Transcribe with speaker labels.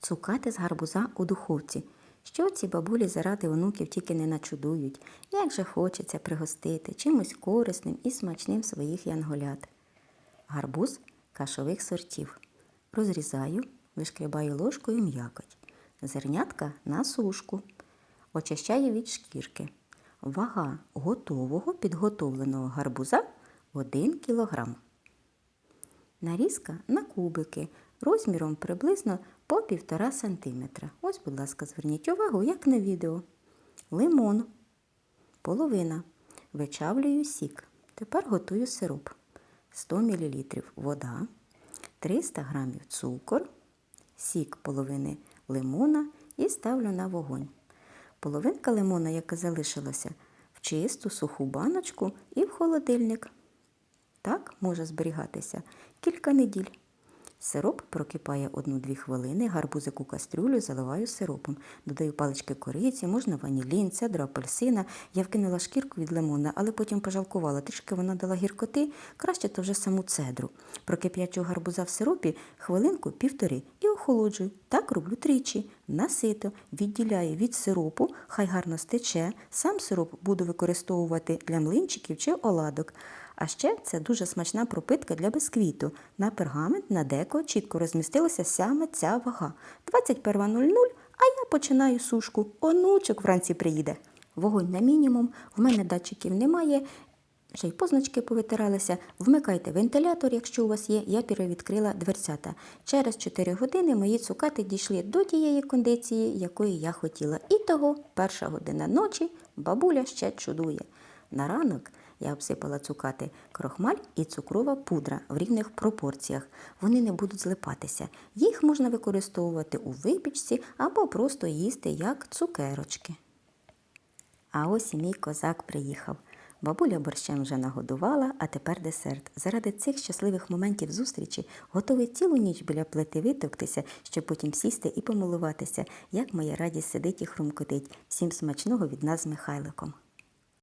Speaker 1: Цукати з гарбуза у духовці. Що ці бабулі заради онуків тільки не начудують, як же хочеться пригостити чимось корисним і смачним своїх янголят. Гарбуз кашових сортів. Розрізаю, вишкрябаю ложкою м'якоть. Зернятка на сушку. Очищаю від шкірки. Вага готового підготовленого гарбуза 1 кг. Нарізка на кубики розміром приблизно по 1,5 см. Ось, будь ласка, зверніть увагу, як на відео. Лимон. Половина. Вичавлюю сік. Тепер готую сироп. 100 мл вода, 300 г цукор, сік половини лимона і ставлю на вогонь. Половинка лимона, яка залишилася, в чисту суху баночку і в холодильник. Так може зберігатися кілька неділь. Сироп прокипає 1-2 хвилини, гарбузик у кастрюлю заливаю сиропом. Додаю палички кориці, можна ванілін, цедру апельсина. Я вкинула шкірку від лимона, але потім пожалкувала. Трішки вона дала гіркоти, краще то вже саму цедру. Прокип'ячу гарбуза в сиропі хвилинку півтори і охолоджую. Так роблю тричі. Насито, відділяю від сиропу, хай гарно стече. Сам сироп буду використовувати для млинчиків чи оладок. А ще це дуже смачна пропитка для бисквіту. На пергамент, на деко чітко розмістилася саме ця вага. 21.00, а я починаю сушку. Онучок вранці приїде. Вогонь на мінімум, в мене датчиків немає. Ще й позначки повитиралися. Вмикайте вентилятор, якщо у вас є. Я перевідкрила дверцята. Через 4 години мої цукати дійшли до тієї кондиції, якої я хотіла. І того, перша година ночі, бабуля ще чудує. На ранок я обсипала цукати крохмаль і цукрова пудра в рівних пропорціях. Вони не будуть злипатися. Їх можна використовувати у випічці або просто їсти як цукерочки. А ось і мій козак приїхав. Бабуля борщем вже нагодувала, а тепер десерт. Заради цих щасливих моментів зустрічі готовий цілу ніч біля плити витовктися, щоб потім сісти і помилуватися, як моя радість сидить і хрумкотить. Всім смачного від нас з Михайликом.